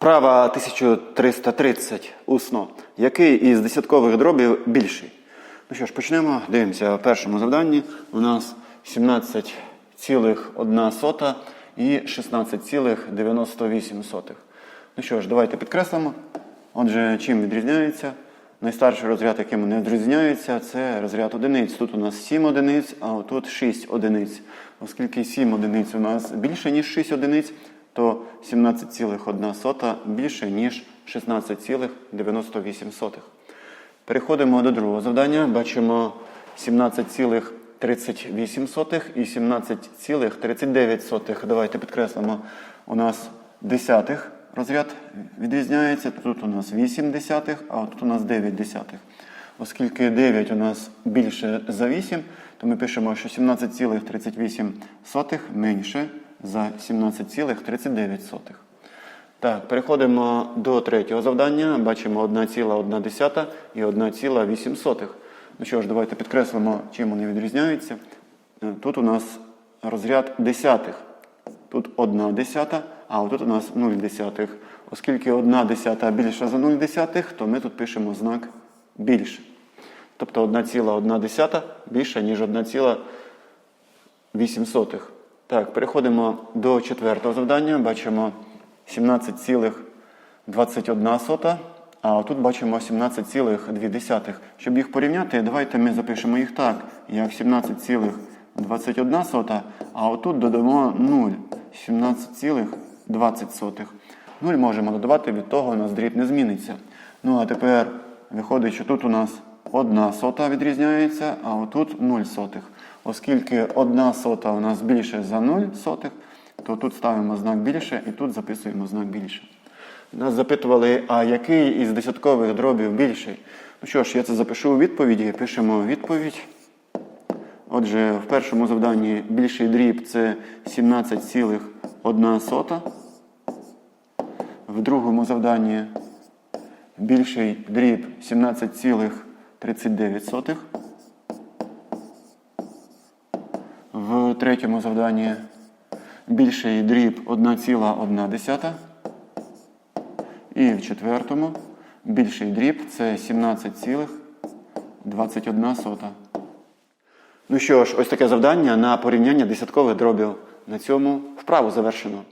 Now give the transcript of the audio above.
Вправа 1330 усно. Який із десяткових дробів більший? Ну що ж, почнемо. Дивимося, в першому завданні у нас 17,1 і 16,98. Ну що ж, давайте підкреслимо. Отже, чим відрізняється? Найстарший розряд, яким не відрізняється, це розряд одиниць. Тут у нас 7 одиниць, а отут 6 одиниць. Оскільки 7 одиниць у нас більше, ніж 6 одиниць, то 17,1 більше, ніж 16,98. Переходимо до другого завдання. Бачимо 17,38 і 17,39. Давайте підкреслимо. У нас десятих розряд відрізняється. Тут у нас 8 десятих, а тут у нас 9 десятих. Оскільки 9 у нас більше за 8, то ми пишемо, що 17,38 менше за 17,39. Так, переходимо до третього завдання. Бачимо 1,1 і 1,8. Ну що ж, давайте підкреслимо, чим вони відрізняються. Е, Тут у нас розряд десятих. Тут 1 десята, а тут у нас 0 десятих. Оскільки 1 десята більша за 0 десятих, то ми тут пишемо знак більше. Тобто 1,1 більша, ніж 1,8. Так, переходимо до четвертого завдання. Бачимо 17,21, а тут бачимо 17,2. Щоб їх порівняти, давайте ми запишемо їх так, як 17,21, а отут додамо 0, 17,20. 0 можемо додавати, від того у нас дріб не зміниться. Ну а тепер виходить, що тут у нас 1 сота відрізняється, а отут 0 сотих. Оскільки 1 сота у нас більше за 0 сотих, то тут ставимо знак більше і тут записуємо знак більше. Нас запитували, а який із десяткових дробів більший? Ну що ж, я це запишу у відповіді. Пишемо відповідь. Отже, в першому завданні більший дріб це 17,1. В другому завданні більший дріб 17,39. Третьому завданні більший дріб 1,1. І в четвертому більший дріб це 17,21. Ну що ж, ось таке завдання на порівняння десяткових дробів. На цьому вправу завершено.